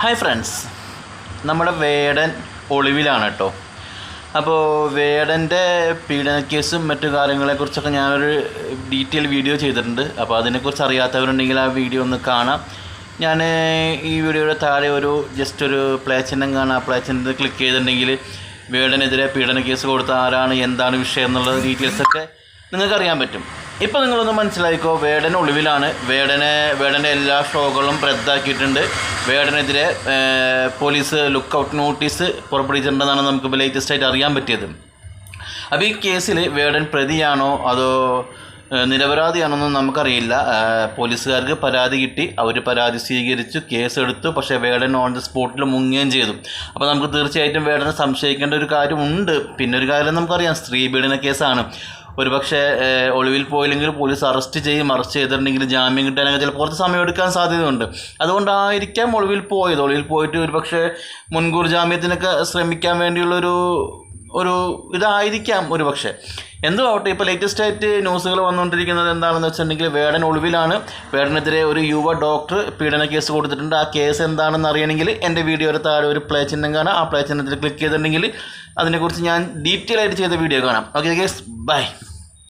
Hi friends നമ്മുടെ വേടൻ ഒളിവിലാണ് കേട്ടോ. അപ്പോൾ വേടന്റെ പീഡന കേസും മറ്റു കാര്യങ്ങളെക്കുറിച്ചൊക്കെ ഞാനൊരു ഡീറ്റെയിൽ വീഡിയോ ചെയ്തിട്ടുണ്ട്. അപ്പോൾ അതിനെക്കുറിച്ച് അറിയാത്തവരുണ്ടെങ്കിൽ ആ വീഡിയോ ഒന്ന് കാണാം. ഞാൻ ഈ വീഡിയോയുടെ താഴെ ഒരു ജസ്റ്റ് ഒരു പ്ലേ ചിഹ്നം കാണാം. ആ പ്ലേ ചിഹ്നത്തിൽ ക്ലിക്ക് ചെയ്തിട്ടുണ്ടെങ്കിൽ വേടനെതിരെ പീഡന കേസ് കൊടുത്ത ആരാണ് എന്താണ് വിഷയം എന്നുള്ള ഡീറ്റെയിൽസൊക്കെ നിങ്ങൾക്കറിയാൻ പറ്റും. ഇപ്പോൾ നിങ്ങളൊന്ന് മനസ്സിലാക്കിക്കോ വേടൻ ഒളിവിലാണ്. വേടനെ വേടന്റെ എല്ലാ ഷോകളും റദ്ദാക്കിയിട്ടുണ്ട്. വേടനെതിരെ പോലീസ് ലുക്ക് ഔട്ട് നോട്ടീസ് പുറപ്പെടുവിച്ചിട്ടുണ്ടെന്നാണ് നമുക്ക് ലേറ്റസ്റ്റ് ആയിട്ട് അറിയാൻ പറ്റിയത്. അപ്പോൾ ഈ കേസിൽ വേടൻ പ്രതിയാണോ അതോ നിരപരാധിയാണെന്നും നമുക്കറിയില്ല. പോലീസുകാർക്ക് പരാതി കിട്ടി. അവർ പരാതി സ്വീകരിച്ചു കേസെടുത്തു. പക്ഷേ വേടൻ ഓൺ ദി സ്പോട്ടിൽ മുങ്ങുകയും ചെയ്തു. അപ്പോൾ നമുക്ക് തീർച്ചയായിട്ടും വേടനെ സംശയിക്കേണ്ട ഒരു കാര്യമുണ്ട്. പിന്നെ ഒരു കാര്യം നമുക്കറിയാം സ്ത്രീ പീഡന കേസാണ്. ഒരു പക്ഷേ ഏഹ്, ഒളിവിൽ പോയില്ലെങ്കിൽ പോലീസ് അറസ്റ്റ് ചെയ്യും അറസ്റ്റ് ചെയ്തിട്ടുണ്ടെങ്കിൽ ജാമ്യം കിട്ടാനൊക്കെ ചിലപ്പോൾ കുറച്ച് സമയം എടുക്കാൻ സാധ്യതയുണ്ട്. അതുകൊണ്ടായിരിക്കാം ഒളിവിൽ പോയത്. ഒളിവിൽ പോയിട്ട് ഒരു പക്ഷേ മുൻകൂർ ജാമ്യത്തിനൊക്കെ ശ്രമിക്കാൻ വേണ്ടിയുള്ളൊരു ഒരു ഇതായിരിക്കാം ഒരു പക്ഷേ എന്തോ ആവട്ടെ ഇപ്പോൾ ലേറ്റസ്റ്റ് ആയിട്ട് ന്യൂസുകൾ വന്നുകൊണ്ടിരിക്കുന്നത് എന്താണെന്ന് വെച്ചിട്ടുണ്ടെങ്കിൽ വേടൻ ഒളിവിലാണ്. വേടനെതിരെ ഒരു യുവ ഡോക്ടർ പീഡന കേസ് കൊടുത്തിട്ടുണ്ട്. ആ കേസ് എന്താണെന്ന് അറിയണമെങ്കിൽ എന്റെ വീഡിയോയുടെ താഴെ ഒരു പ്ലേ ചിഹ്നം കാണാം. ആ പ്ലേ ചിഹ്നത്തിൽ ക്ലിക്ക് ചെയ്തിട്ടുണ്ടെങ്കിൽ അതിനെക്കുറിച്ച് ഞാൻ ഡീറ്റെയിൽ ആയിട്ട് ചെയ്ത വീഡിയോ കാണാം. Okay guys by